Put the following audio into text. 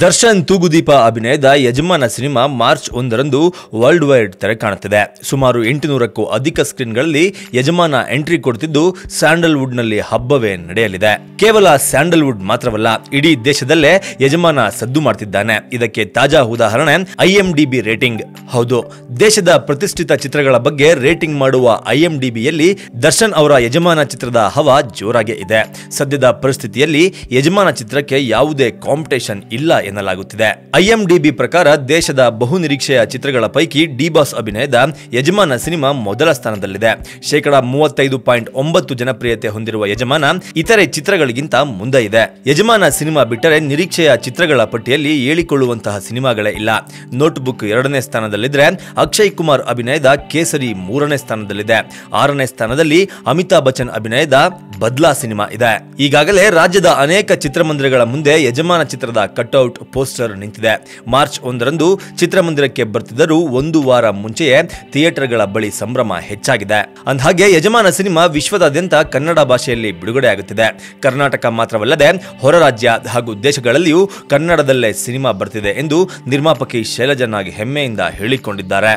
ದರ್ಶನ್ ತೂಗುದೀಪ ಅಭಿನಯದ Yajamana cinema March ಒಂದರಂದು world wide ತೆರೆ ಕಾಣುತ್ತಿದೆ. ಸುಮಾರು ಎಂಟುನೂರಕ್ಕೂ ಅಧಿಕ ಸ್ಕ್ರೀನ್ಗಳಲ್ಲಿ ಯಜಮಾನ ಎಂಟ್ರಿ ಕೊಡ್ತಿದ್ದು ಸ್ಯಾಂಡಲ್ವುಡ್ನಲ್ಲಿ ಹಬ್ಬವೇ ನಡೆಯಲಿದೆ. ಕೇವಲ ಸ್ಯಾಂಡಲ್ವುಡ್ ಮಾತ್ರವಲ್ಲ, ಇಡೀ ದೇಶದಲ್ಲೇ ಯಜಮಾನ ಸದ್ದು ಮಾಡ್ತಿದ್ದಾನೆ. ಇದಕ್ಕೆ ತಾಜಾ ಉದಾಹರಣೆ ಐಎಂಡಿಬಿ ರೇಟಿಂಗ್. ಹೌದು, ದೇಶದ ಪ್ರತಿಷ್ಠಿತ ಚಿತ್ರಗಳ ಬಗ್ಗೆ ರೇಟಿಂಗ್ ಮಾಡುವ ಐಎಂಡಿಬಿಯಲ್ಲಿ ದರ್ಶನ್ ಅವರ ಯಜಮಾನ ಚಿತ್ರದ ಹವಾ ಜೋರಾಗೇ ಇದೆ. ಸದ್ಯದ ಪರಿಸ್ಥಿತಿಯಲ್ಲಿ ಯಜಮಾನ ಚಿತ್ರಕ್ಕೆ ಯಾವುದೇ ಕಾಂಪಿಟೇಷನ್ ಇಲ್ಲ. ಎನ್ನಲಾಗುತ್ತಿದೆ. ಐಎಂಡಿಬಿ ಪ್ರಕಾರ ದೇಶದ ಬಹುನಿರೀಕ್ಷೆಯ ಚಿತ್ರಗಳ ಪೈಕಿ ಡಿ ಬಾಸ್ ಅಭಿನಯದ ಯಜಮಾನ ಸಿನಿಮಾ ಮೊದಲ ಸ್ಥಾನದಲ್ಲಿದೆ. ಶೇಕಡ ಮೂವತ್ತೈದು ಪಾಯಿಂಟ್ ಒಂಬತ್ತು ಜನಪ್ರಿಯತೆ ಹೊಂದಿರುವ ಯಜಮಾನ ಇತರೆ ಚಿತ್ರಗಳಿಗಿಂತ ಮುಂದೆ ಇದೆ. ಯಜಮಾನ ಸಿನಿಮಾ ಬಿಟ್ಟರೆ ನಿರೀಕ್ಷೆಯ ಚಿತ್ರಗಳ ಪಟ್ಟಿಯಲ್ಲಿ ಹೇಳಿಕೊಳ್ಳುವಂತಹ ಸಿನಿಮಾಗಳೇ ಇಲ್ಲ. ನೋಟ್ಬುಕ್ ಎರಡನೇ ಸ್ಥಾನದಲ್ಲಿದ್ದರೆ ಅಕ್ಷಯ್ ಕುಮಾರ್ ಅಭಿನಯದ ಕೇಸರಿ ಮೂರನೇ ಸ್ಥಾನದಲ್ಲಿದೆ. ಆರನೇ ಸ್ಥಾನದಲ್ಲಿ ಅಮಿತಾಬ್ ಬಚ್ಚನ್ ಅಭಿನಯದ ಬದ್ಲಾ ಸಿನಿಮಾ ಇದೆ. ಈಗಾಗಲೇ ರಾಜ್ಯದ ಅನೇಕ ಚಿತ್ರಮಂದಿರಗಳ ಮುಂದೆ ಯಜಮಾನ ಚಿತ್ರದ ಕಟ್ಔಟ್ ಪೋಸ್ಟರ್ ನಿಂತಿದೆ. ಮಾರ್ಚ್ ಒಂದರಂದು ಚಿತ್ರಮಂದಿರಕ್ಕೆ ಬರ್ತಿದ್ದರೂ ಒಂದು ವಾರ ಮುಂಚೆಯೇ ಥಿಯೇಟರ್ಗಳ ಬಳಿ ಸಂಭ್ರಮ ಹೆಚ್ಚಾಗಿದೆ. ಅಂದಹಾಗೆ ಯಜಮಾನ ಸಿನಿಮಾ ವಿಶ್ವದಾದ್ಯಂತ ಕನ್ನಡ ಭಾಷೆಯಲ್ಲಿ ಬಿಡುಗಡೆಯಾಗುತ್ತಿದೆ. ಕರ್ನಾಟಕ ಮಾತ್ರವಲ್ಲದೆ ಹೊರ ರಾಜ್ಯ ಹಾಗೂ ದೇಶಗಳಲ್ಲಿಯೂ ಕನ್ನಡದಲ್ಲೇ ಸಿನಿಮಾ ಬರ್ತಿದೆ ಎಂದು ನಿರ್ಮಾಪಕಿ ಶೈಲಜನಾಗಿ ನಾಗ್ ಹೆಮ್ಮೆಯಿಂದ ಹೇಳಿಕೊಂಡಿದ್ದಾರೆ.